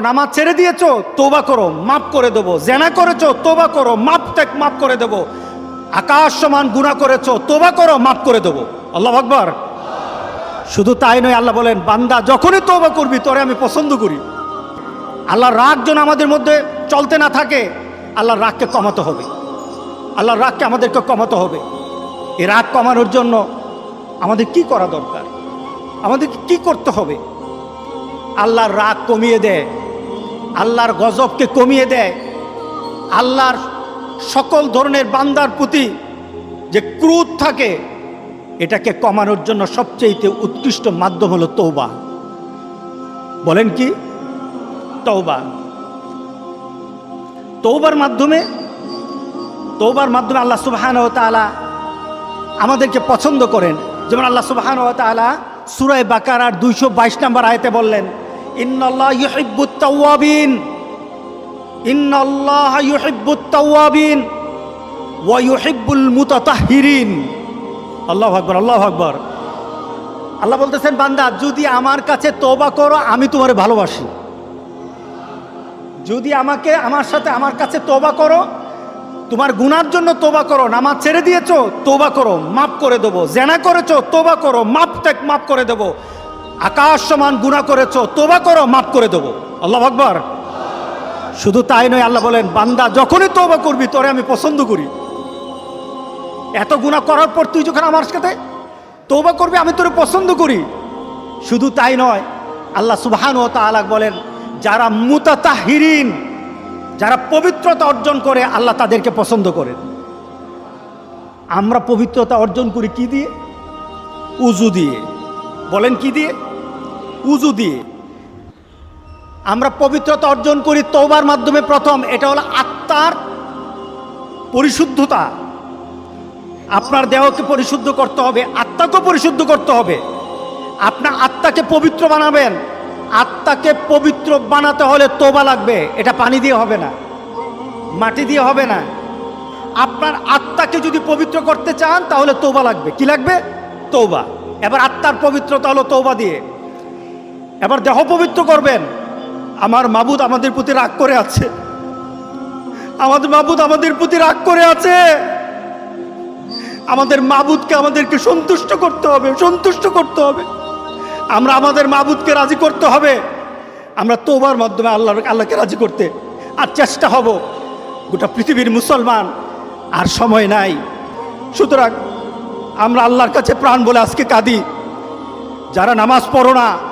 নামাজ ছেড়ে দিয়েছ তোবা করো, মাফ করে দেবো। জেনা করেছ তোবা করো মাপ ত্যাগ, মাফ করে দেবো। আকাশ সমান গুণা করেছ তোবা করো, মাফ করে দেবো। আল্লাহ আকবর। শুধু তাই নয়, আল্লাহ বলেন, বান্দা যখনই তোবা করবি, তোরে আমি পছন্দ করি। আল্লাহর রাগ যেন আমাদের মধ্যে চলতে না থাকে, আল্লাহর রাগকে কমাতে হবে। আল্লাহর রাগকে আমাদেরকে কমাতে হবে। এই রাগ কমানোর জন্য আমাদের কি করা দরকার? আমাদেরকে কি করতে হবে? আল্লাহর রাগ কমিয়ে দেয়। আল্লাহর গজবকে কমিয়ে দেয়। আল্লাহর সকল ধরনের বান্দার প্রতি যে ক্রোধ থাকে, এটাকে কমানোর জন্য সবচেয়ে উৎকৃষ্ট মাধ্যম হলো তৌবা বলেন কি? তৌবা তৌবার মাধ্যমে তৌবার মাধ্যমে আল্লাহ সুবহান তালা আমাদেরকে পছন্দ করেন। যেমন আল্লাহ সুবহান তালা সুরায় বাকার আর দুইশো বাইশ নম্বর আয়তে বললেন আল্লাহু আল্লাহু আল্লাহ বলতেছেন, বান্দা, যদি আমার কাছে তওবা করো, আমি তোমারে ভালোবাসি। যদি আমাকে, আমার সাথে আমার কাছে তোবা করো, তোমার গুনার জন্য তোবা করো, নামাজ ছেড়ে দিয়েছ তোবা করো, মাফ করে দেবো। জেনা করেছ তোবা করো, মাপ ত্যাগ মাফ করে দেবো। আকাশ সমান গুণা করেছ তোবা করো, মাফ করে দেবো। আল্লাহ আকবর। শুধু তাই নয়, আল্লাহ বলেন, বান্দা যখনই তোবা করবি, তোরে আমি পছন্দ করি। এত গুণা করার পর তুই যখন আমার সাথে তোবা করবি, আমি তোরে পছন্দ করি। শুধু তাই নয়, আল্লাহ সুবহান ও তালাক বলেন, যারা মুতাতাহিরিন যারা পবিত্রতা অর্জন করে, আল্লাহ তাদেরকে পছন্দ করেন। আমরা পবিত্রতা অর্জন করি কি দিয়ে? উজু দিয়ে। বলেন কি দিয়ে? উজু দিয়ে। আমরা পবিত্রতা অর্জন করি তৌবার মাধ্যমে। প্রথম এটা হলো আত্মার পরিশুদ্ধতা। আপনার দেহকে পরিশুদ্ধ করতে হবে, আত্মাকে পরিশুদ্ধ করতে হবে। আপনার আত্মাকে পবিত্র বানাবেন। আত্মাকে পবিত্র বানাতে হলে তোবা লাগবে, এটা পানি দিয়ে হবে না, মাটি দিয়ে হবে না। আপনার আত্মাকে যদি পবিত্র করতে চান, তাহলে তোবা লাগবে। কি লাগবে? তৌবা এবার আত্মার পবিত্রতা হলো তৌবা দিয়ে। এবার দেহ পবিত্র করবেন। আমার মাবুদ আমাদের প্রতি রাগ করে আছে। আমাদের মাবুদ আমাদের প্রতি রাগ করে আছে। আমাদের মাবুদকে আমাদেরকে সন্তুষ্ট করতে হবে, সন্তুষ্ট করতে হবে। আমরা আমাদের মাবুদকে রাজি করতে হবে। আমরা তোবার মাধ্যমে আল্লাহ, আল্লাহকে রাজি করতে। আর চেষ্টা হব। গোটা পৃথিবীর মুসলমান, আর সময় নাই। সুতরাং আমরা আল্লাহর কাছে প্রাণ বলে আজকে কাঁদি। যারা নামাজ পড়ো না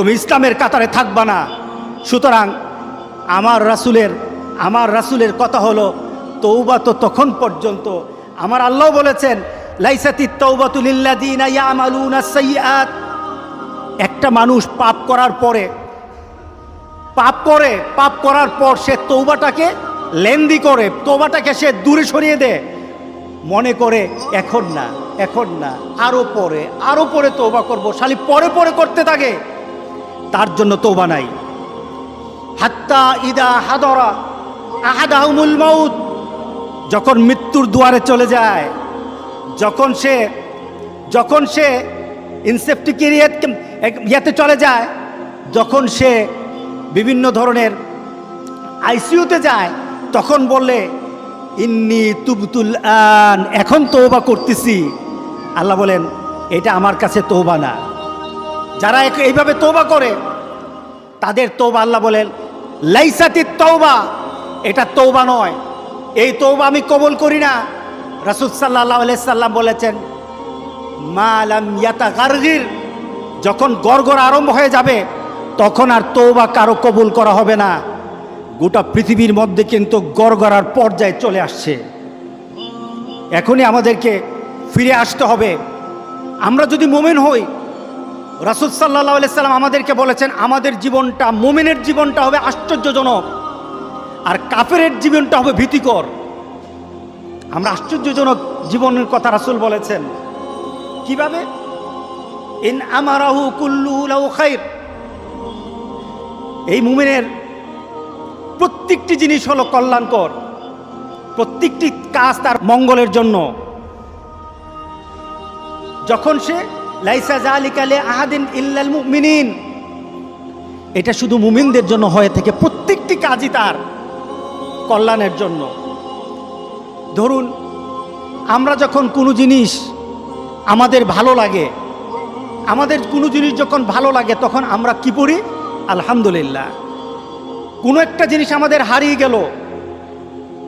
তুমি ইসলামের কাতারে থাকবা না। সুতরাং আমার রাসুলের আমার রাসুলের কথা হলো তৌবা তো তখন পর্যন্ত। আমার আল্লাহ বলেছেন একটা মানুষ পাপ করার পরে পাপ করে, পাপ করার পর সে তৌবাটাকে লেন্দি করে তৌবাটাকে সে দূরে সরিয়ে দেয়। মনে করে, এখন না এখন না, আরও পরে আরও পরে তৌবা করব, শালি পরে পরে করতে থাকে। তার জন্য তৌবা নাই। হাত্তা ইদা হাদরা আহাদাহুমুল মাউত, যখন মৃত্যুর দুয়ারে চলে যায়, যখন সে যখন সে ইনসেপ্টিকেরিয়াত ইয়েতে চলে যায়, যখন সে বিভিন্ন ধরনের আইসিইউতে যায়, তখন বললে ইন্নি তুবতুল আন, এখন তৌবা করতেছি। আল্লাহ বলেন, এটা আমার কাছে তৌবা না। যারা এইভাবে তৌবা করে তাদের তৌবা আল্লাহ বলেন, লাইসাতি তৌবা এটা তৌবা নয়। এই তৌবা আমি কবল করি না। রাসুল সাল্লাহ সাল্লাম বলেছেন মালাম ইয়াতা গার্গির যখন গড়গড় আরম্ভ হয়ে যাবে, তখন আর তৌবা কারও কবুল করা হবে না। গোটা পৃথিবীর মধ্যে কিন্তু গড়গড়ার পর্যায়ে চলে আসছে। এখনই আমাদেরকে ফিরে আসতে হবে। আমরা যদি মোমেন হই রাসুল সাল্লাহ সাল্লাম আমাদেরকে বলেছেন, আমাদের জীবনটা মোমেনের জীবনটা হবে আশ্চর্যজনক, আর কাফেরের জীবনটা হবে ভীতিকর। আমরা আশ্চর্যজনক জীবনের কথা রাসুল বলেছেন। কীভাবে? ইন আমারাহু কুল্লু খাইর। এই মুমিনের প্রত্যেকটি জিনিস হলো কল্যাণকর, প্রত্যেকটি কাজ তার মঙ্গলের জন্য। যখন সে লাইসা জালিকালে এটা শুধু মুমিনদের জন্য হয়ে থাকে, প্রত্যেকটি কাজই তার কল্যাণের জন্য। ধরুন, আমরা যখন কোনো জিনিস আমাদের ভালো লাগে, আমাদের কোনো জিনিস যখন ভালো লাগে, তখন আমরা কি পড়ি? আলহামদুলিল্লাহ। কোনো একটা জিনিস আমাদের হারিয়ে গেল,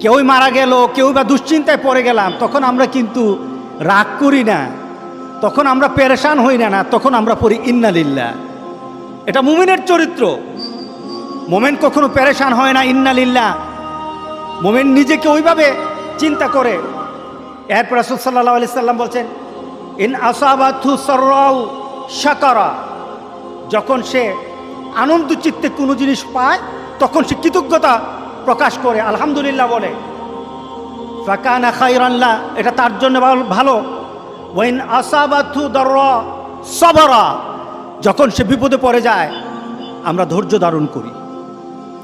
কেউই মারা গেল কেউ বা দুশ্চিন্তায় পড়ে গেলাম, তখন আমরা কিন্তু রাগ করি না। তখন আমরা পেরেশান হই না না, তখন আমরা পড়ি ইন্নালিল্লাহ এটা মুমিনের চরিত্র। মোমেন কখনো পেরেশান হয় না ইন্নালিল্লা মোমেন নিজেকে ওইভাবে চিন্তা করে। এরপর রাসুল সাল্লাহ আলি সাল্লাম বলছেন, ইন আসাবাথু সর্রাউ সাকারা যখন সে আনন্দ চিত্তে কোনো জিনিস পায়, তখন সে কৃতজ্ঞতা প্রকাশ করে, আলহামদুলিল্লাহ বলে। ফাকানা খাইরান্লা এটা তার জন্য ভালো। ওয়াইন আসাবাথু দর সবরা, যখন সে বিপদে পড়ে যায়, আমরা ধৈর্য ধারণ করি।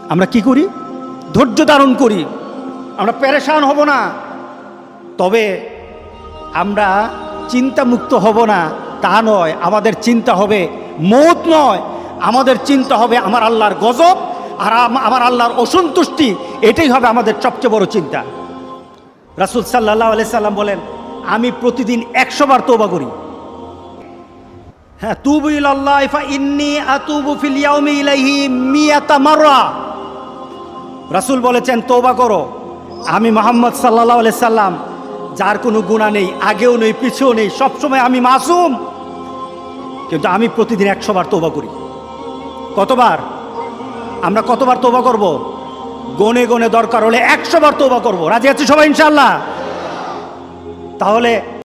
আমরা কি করি? ধৈর্য ধারণ করি। আমরা পেরেশান হব না। তবে আমরা চিন্তামুক্ত হব না। তা নয়, আমাদের চিন্তা হবে মৌত নয়। আমাদের চিন্তা হবে আমার আল্লাহর গজব আর আমার আল্লাহর অসন্তুষ্টি। এটাই হবে আমাদের সবচেয়ে বড় চিন্তা। রাসুল সাল্লাহ আলি সাল্লাম বলেন আমি প্রতিদিন একশো বার তোবা করি। হ্যাঁ তুবু ইলাল্লাহ ফা ইন্নি আতুবু ফিল ইয়াউমি ইলাইহি মিয়াতা মাররা। রাসূল বলেছেন, তওবা করো। আমি মোহাম্মদ সাল্লাল্লাহু আলাইহি সাল্লাম, যার কোনো গুণা নেই, আগেও নেই, পিছেও নেই, সবসময় আমি মাসুম। কিন্তু আমি প্রতিদিন একশো বার তোবা করি। কতবার? আমরা কতবার তোবা করব? গনে গনে দরকার হলে একশো বার তোবা করব। রাজি আছি সবাই ইনশাল্লাহ তাহলে